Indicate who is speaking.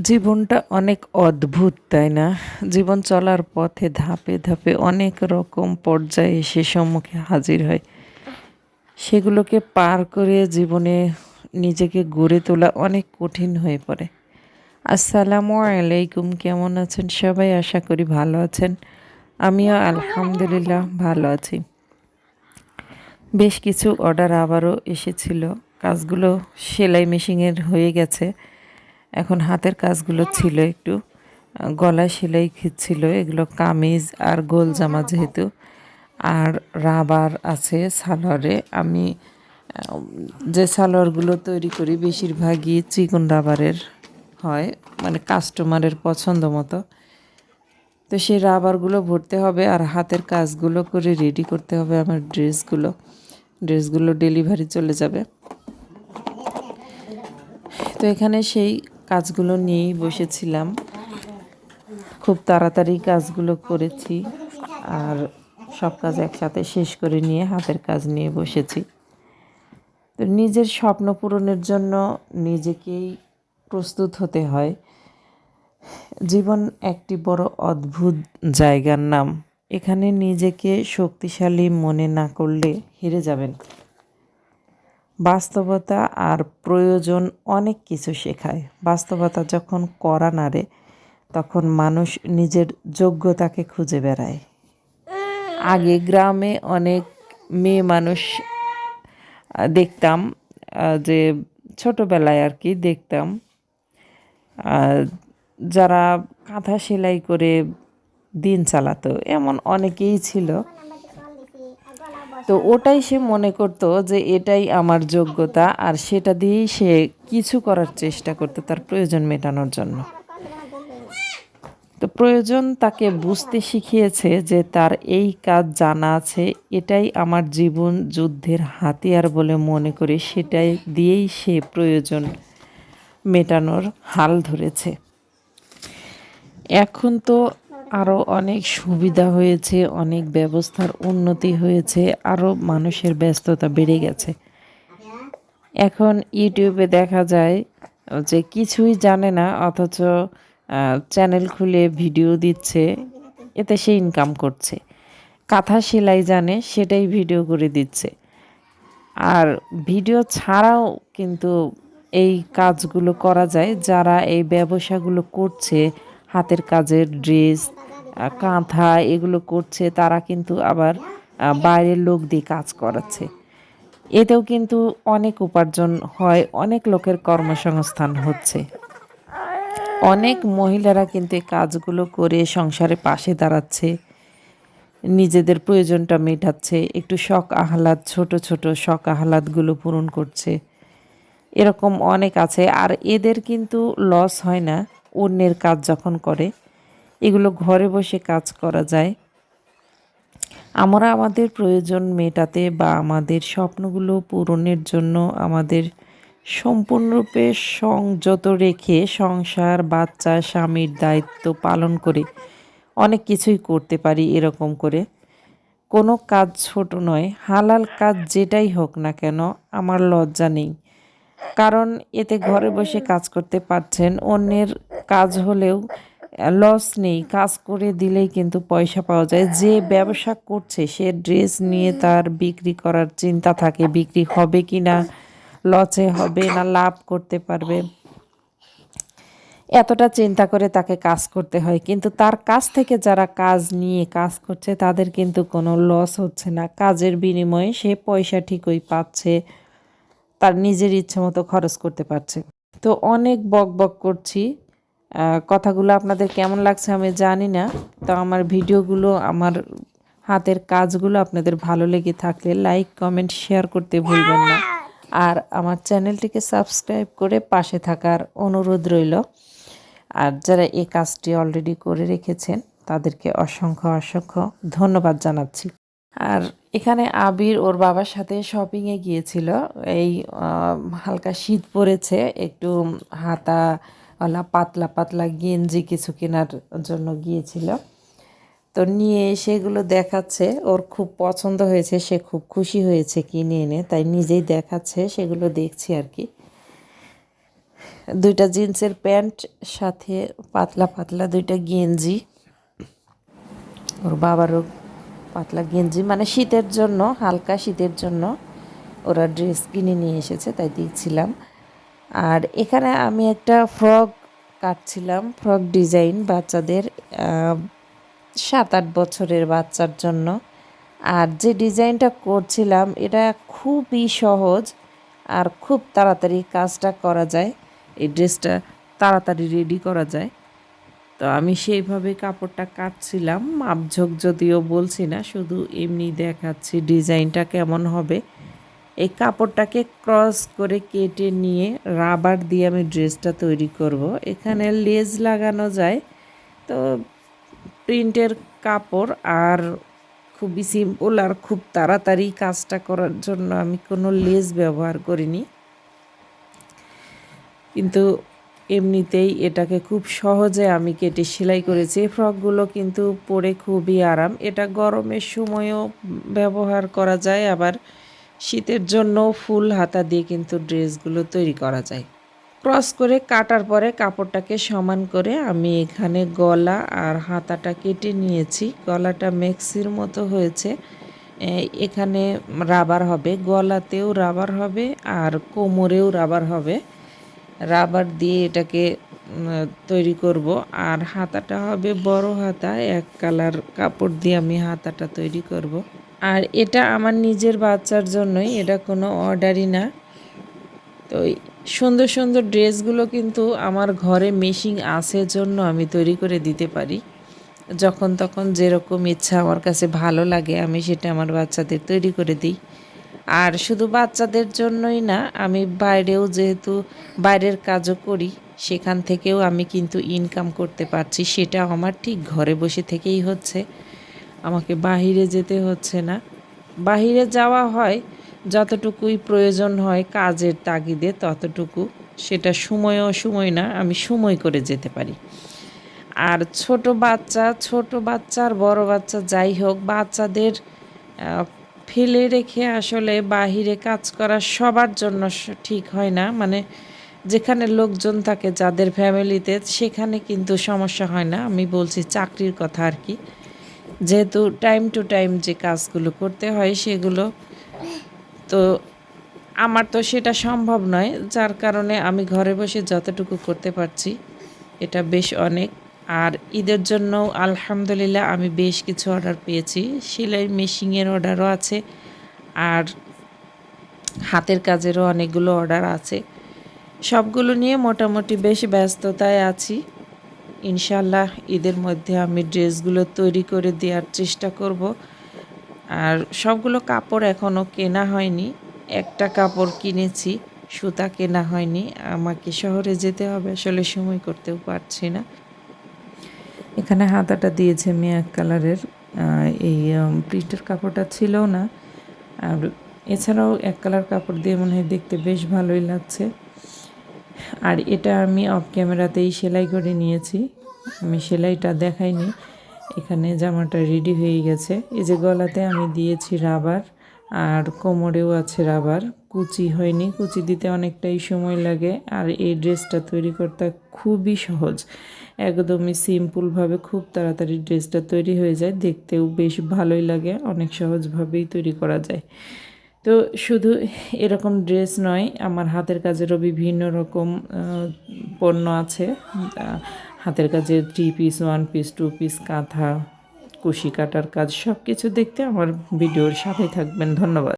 Speaker 1: জীবনটা অনেক অদ্ভুত, তাই না? জীবন চলার পথে ধাপে ধাপে অনেক রকম পর্যায়ে এসে সম্মুখে হাজির হয়। সেগুলোকে পার করে জীবনে নিজেকে গড়ে তোলা অনেক কঠিন হয়ে পড়ে। আসসালামু আলাইকুম, কেমন আছেন সবাই? আশা করি ভালো আছেন। আমিও আলহামদুলিল্লাহ ভালো আছি। বেশ কিছু অর্ডার আবারও এসেছিল। কাজগুলো সেলাই মেশিনের হয়ে গেছে। এখন হাতের কাজগুলো ছিল একটু, গলা সেলাই ছিল, এগুলো কামিজ আর গোল জামা যেহেতু। আর রাবার আছে সালোয়ারে। আমি যে সালোয়ারগুলো তৈরি করি বেশিরভাগই চিকন রাবারের হয় মানে কাস্টমারের পছন্দ মতো। তো সেই রাবারগুলো ভরতে হবে আর হাতের কাজগুলো করে রেডি করতে হবে আমার ড্রেসগুলো। ড্রেসগুলো ডেলিভারি চলে যাবে। তো এখানে সেই কাজগুলো নিয়েই বসেছিলাম। খুব তাড়াতাড়ি কাজগুলো করেছি আর সব কাজ একসাথে শেষ করে নিয়ে হাতের কাজ নিয়ে বসেছি। তো নিজের স্বপ্ন পূরণের জন্য নিজেকেই প্রস্তুত হতে হয়। জীবন একটি বড় অদ্ভুত জায়গার নাম। এখানে নিজেকে শক্তিশালী মনে না করলে হেরে যাবেন। বাস্তবতা আর প্রয়োজন অনেক কিছু শেখায়। বাস্তবতা যখন করা নাড়ে, তখন মানুষ নিজের যোগ্যতাকে খুঁজে বেড়ায়। আগে গ্রামে অনেক মেয়ে মানুষ দেখতাম যে ছোটোবেলায় আর কি দেখতাম যারা কাঁথা সেলাই করে দিন চালাতো, এমন অনেকেই ছিল। তো ওটাই সে মনে করতো যে এটাই আমার যোগ্যতা আর সেটা দিয়েই সে কিছু করার চেষ্টা করতো তার প্রয়োজন মেটানোর জন্য। তো প্রয়োজন তাকে বুঝতে শিখিয়েছে যে তার এই কাজ জানা আছে, এটাই আমার জীবন যুদ্ধের হাতিয়ার বলে মনে করে সেটাই দিয়েই সে প্রয়োজন মেটানোর হাল ধরেছে। এখন তো আরও অনেক সুবিধা হয়েছে, অনেক ব্যবস্থার উন্নতি হয়েছে আরও মানুষের ব্যস্ততা বেড়ে গেছে। এখন ইউটিউবে দেখা যায় যে কিছুই জানে না, অথচ চ্যানেল খুলে ভিডিও দিচ্ছে, এতে সে ইনকাম করছে। কাঁথা সেলাই জানে, সেটাই ভিডিও করে দিচ্ছে। আর ভিডিও ছাড়াও কিন্তু এই কাজগুলো করা যায়, যারা এই ব্যবসাগুলো করছে হাতের কাজের ড্রেস কাঁথা এগুলো করছে। তারা কিন্তু আবার বাইরের লোক দিয়ে কাজ করাচ্ছে। এতেও কিন্তু অনেক উপার্জন হয়, অনেক লোকের কর্মসংস্থান হচ্ছে। অনেক মহিলারা কিন্তু এই কাজগুলো করে সংসারে পাশে দাঁড়াচ্ছে, নিজেদের প্রয়োজনটা মেটাচ্ছে, একটু শখ আহ্লাদ, ছোট ছোট শখ আহ্লাদগুলো পূরণ করছে। এরকম অনেক আছে। আর এদের কিন্তু লস হয় না। অন্যের কাজ যখন করে, এগুলো ঘরে বসে কাজ করা যায়। আমরা আমাদের প্রয়োজন মেটাতে বা আমাদের স্বপ্নগুলো পূরণের জন্য আমাদের সম্পূর্ণরূপে সংযত রেখে সংসার, বাচ্চা, স্বামীর দায়িত্ব পালন করে অনেক কিছুই করতে পারি এরকম করে। কোনো কাজ ছোট নয়, হালাল কাজ যেটাই হোক না কেন আমার লজ্জা নেই। কারণ এতে ঘরে বসে কাজ করতে পারছেন অন্যের কাজ হলেও লস নেই। কাজ করে দিলেই কিন্তু পয়সা পাওয়া যায়। যে ব্যবসা করছে, সে ড্রেস নিয়ে তার বিক্রি করার চিন্তা থাকে, বিক্রি হবে কি না লসে হবে না, লাভ করতে পারবে। এতটা চিন্তা করে তাকে কাজ করতে হয়। কিন্তু তার কাছ থেকে যারা কাজ নিয়ে কাজ করছে, তাদের কিন্তু কোনো লস হচ্ছে না। কাজের বিনিময়ে সে পয়সা ঠিকই পাচ্ছে, তার নিজের ইচ্ছে মতো খরচ করতে পারছে। তো অনেক বক বক করছি। কথাগুলো আপনাদের কেমন লাগছে আমি জানি না, তো আমার ভিডিওগুলো, আমার হাতের কাজগুলো আপনাদের ভালো লেগে থাকলে লাইক কমেন্ট শেয়ার করতে ভুলবেন না। আর আমার চ্যানেলটিকে সাবস্ক্রাইব করে পাশে থাকার অনুরোধ রইল। আর যারা এই কাজটি অলরেডি করে রেখেছেন, তাদেরকে অসংখ্য অসংখ্য ধন্যবাদ জানাচ্ছি। আর এখানে আবির ওর বাবার সাথে শপিংয়ে গিয়েছিল। এই হালকা শীত পড়েছে, একটু হাতাওয়ালা পাতলা পাতলা গেঞ্জি কিছু কেনার জন্য গিয়েছিল। তো নিয়ে সেগুলো দেখাচ্ছে। ওর খুব পছন্দ হয়েছে, সে খুব খুশি হয়েছে কিনে এনে, তাই নিজেই দেখাচ্ছে, সেগুলো দেখছি আর কি। দুইটা জিন্সের প্যান্ট, সাথে পাতলা পাতলা দুইটা গেঞ্জি। ওর বাবারও পাতলা গেঞ্জি মানে শীতের জন্য, হালকা শীতের জন্য ওরা ড্রেস কিনে নিয়ে এসেছে, তাই দিয়েছিলাম আর এখানে আমি একটা ফ্রক কাটছিলাম, ফ্রক ডিজাইন বাচ্চাদের সাত আট বছরের বাচ্চার জন্য। আর যে ডিজাইনটা করছিলাম, এটা খুবই সহজ আর খুব তাড়াতাড়ি কাজটা করা যায়, এই ড্রেসটা তাড়াতাড়ি রেডি করা যায়। তো আমি সেইভাবে কাপড়টা কাটছিলাম, মাপঝোক যদিও বলছি না, শুধু এমনি দেখাচ্ছি ডিজাইনটা কেমন হবে। এই কাপড়টাকে ক্রস করে কেটে নিয়ে রাবার দিয়ে আমি ড্রেসটা তৈরি করব। এখানে লেজ লাগানো যায়। তো প্রিন্টের কাপড় আর খুবই সিম্পল আর খুব তাড়াতাড়ি কাজটা করার জন্য আমি কোনো লেজ ব্যবহার করিনি। কিন্তু এমনিতেই এটাকে খুব সহজে আমি কেটে সেলাই করেছি। ফ্রকগুলো কিন্তু পরে খুবই আরাম। এটা গরমের সময়ও ব্যবহার করা যায়। আবার শীতের জন্য ফুল হাতা দিয়ে কিন্তু ড্রেসগুলো তৈরি করা যায়। ক্রস করে কাটার পরে কাপড়টাকে সমান করে আমি এখানে গলা আর হাতাটা কেটে নিয়েছি। গলাটা মেক্সির মতো হয়েছে। এখানে রাবার হবে, গলাতেও রাবার হবে আর কোমরেও রাবার হবে। রাবার দিয়ে এটাকে তৈরি করব। আর হাতাটা হবে বড় হাতা, এক কালার কাপড় দিয়ে আমি হাতাটা তৈরি করব। আর এটা আমার নিজের বাচ্চার জন্যই, এটা কোনো অর্ডারই না। তো সুন্দর সুন্দর ড্রেসগুলো কিন্তু আমার ঘরে মেশিং আছে জন্য আমি তৈরি করে দিতে পারি। যখন তখন যেরকম ইচ্ছা আমার কাছে ভালো লাগে, আমি সেটা আমার বাচ্চাদের তৈরি করে দিই। আর শুধু বাচ্চাদের জন্যই না, আমি বাইরেও যেহেতু বাইরের কাজও করি, সেখান থেকেও আমি কিন্তু ইনকাম করতে পারছি, সেটা আমার ঠিক ঘরে বসে থেকেই হচ্ছে। আমাকে বাহিরে যেতে হচ্ছে না। বাহিরে যাওয়া হয়, যতটুকুই প্রয়োজন হয় কাজের তাগিদে ততটুকু। সেটা সময় অসময় না, আমি সময় করে যেতে পারি। আর ছোট বাচ্চা ছোট বাচ্চা আর বড় বাচ্চা যাই হোক, বাচ্চাদের ফেলে রেখে আসলে বাহিরে কাজ করা সবার জন্য ঠিক হয় না। মানে যেখানে লোকজন থাকে যাদের ফ্যামিলিতে সেখানে কিন্তু সমস্যা হয় না। আমি বলছি চাকরির কথা আর কি। যেহেতু টাইম টু টাইম যে কাজগুলো করতে হয় সেগুলো, তো আমার তো সেটা সম্ভব নয়। যার কারণে আমি ঘরে বসে যতটুকু করতে পারছি, এটা বেশ অনেক। আর ঈদের জন্য আলহামদুলিল্লাহ আমি বেশ কিছু অর্ডার পেয়েছি। সেলাই মেশিনের অর্ডারও আছে, আর হাতের কাজেরও অনেকগুলো অর্ডার আছে। সবগুলো নিয়ে মোটামুটি বেশ ব্যস্ততায় আছি। ইনশাল্লাহ ঈদের মধ্যে আমি ড্রেসগুলো তৈরি করে দেওয়ার চেষ্টা করব। আর সবগুলো কাপড় এখনও কেনা হয়নি। একটা কাপড় কিনেছি, সুতা কেনা হয়নি। আমাকে শহরে যেতে হবে, আসলে সময় করতেও পারছি না। এখানে হাতাটা দিয়েছে আমি এক কালারের এই প্রিন্টের কাপড়টা ছিল না। আর এছাড়াও এক কালার কাপড় দিয়ে মনে হয় দেখতে বেশ ভালোই লাগছে। আর এটা আমি অফ ক্যামেরাতেই সেলাই করে নিয়েছি। আমি সেলাইটা দেখাইনি। এখানে জামাটা রেডি হয়ে গেছে। এই যে গলাতে আমি দিয়েছি রাবার আর কোমরেও আছে রাবার কুচি হয়নি। কুচি দিতে অনেকটাই সময় লাগে। আর এই ড্রেসটা তৈরি করতে খুবই সহজ। একদমই সিম্পলভাবে খুব তাড়াতাড়ি ড্রেসটা তৈরি হয়ে যায়। দেখতেও বেশ ভালোই লাগে। অনেক সহজভাবেই তৈরি করা যায়। তো শুধু এরকম ড্রেস নয়, আমার হাতের কাজেরও বিভিন্ন রকম পণ্য আছে। হাতের কাজের three piece one piece two piece kantha, কুশি কাটার কাজ সব কিছু দেখতে আমার ভিডিওর সাথে থাকবেন। ধন্যবাদ।